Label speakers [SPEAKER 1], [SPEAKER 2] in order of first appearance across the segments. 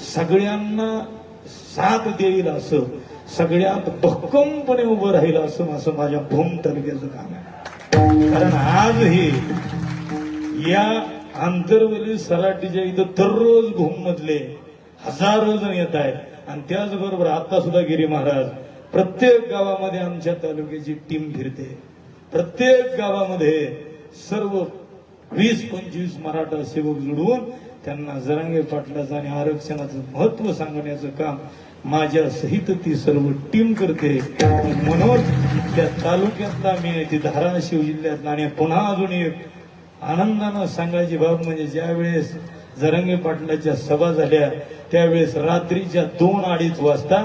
[SPEAKER 1] सगळ्यांना साथ देईल असं सगळ्यात भक्कमपणे उभं राहील असं असं माझ्या भूम तालुक्याचं काम आहे. कारण आजही या आंतरवली सराटीच्या इथं दररोज भूम मधले हजारो जण येत आहेत. आणि त्याचबरोबर आता सुद्धा गिरी महाराज प्रत्येक गावामध्ये आमच्या तालुक्याची टीम फिरते. प्रत्येक गावामध्ये सर्व वीस पंचवीस मराठा सेवक जुडवून त्यांना जरांगे पाटलाचं आणि आरक्षणाचं महत्त्व सांगण्याचं काम माझ्या सहित ती सर्व टीम करते. म्हणून त्या तालुक्यातला मी ती धाराशिव जिल्ह्यातला आणि पुन्हा अजून एक आनंदानं सांगायची बाब म्हणजे ज्यावेळेस जरंगे पाटलाच्या सभा झाल्या त्यावेळेस रात्रीच्या दोन अडीच वाजता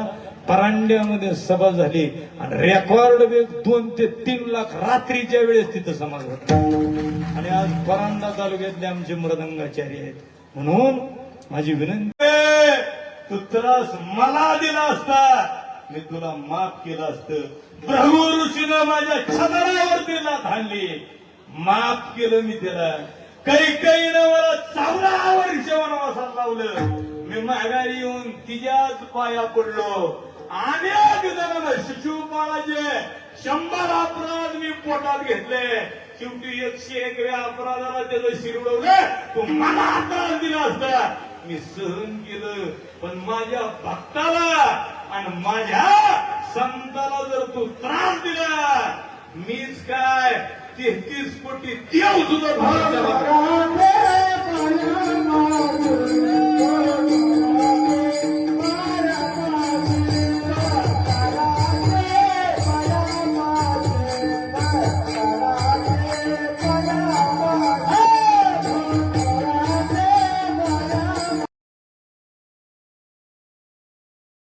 [SPEAKER 1] परांड्यामध्ये सभा झाली आणि रेकॉर्ड वेग दोन ते तीन लाख रात्रीच्या वेळेस तिथं समाज होता. आणि आज परांडा तालुक्यातले आमचे मृदंगाचार्य आहेत. म्हणून माझी विनंती तू त्रास मला दिला असता मी तुला माफ केलं असतं. ब्रह्म ऋषीनं माझ्या छतरावरती लाथ हाणली. माफ केलं मी त्याला. काही काही मला चौदा वर्ष वनवासात लावलं. मी माघारी येऊन तिच्याच पाया पडलो. अनेक जणांना शिशुपाळाचे शंभर अपराध मी पोटात घेतले. शेवटी एकशे एक अपराधाला त्याचं शिरवलं. तू मला त्रास दिला असता. मी सहन केलं. पण माझ्या भक्ताला आणि माझ्या संताला जर तू त्रास दिला मीच काय तेहतीस कोटी देव सुद्धा भाव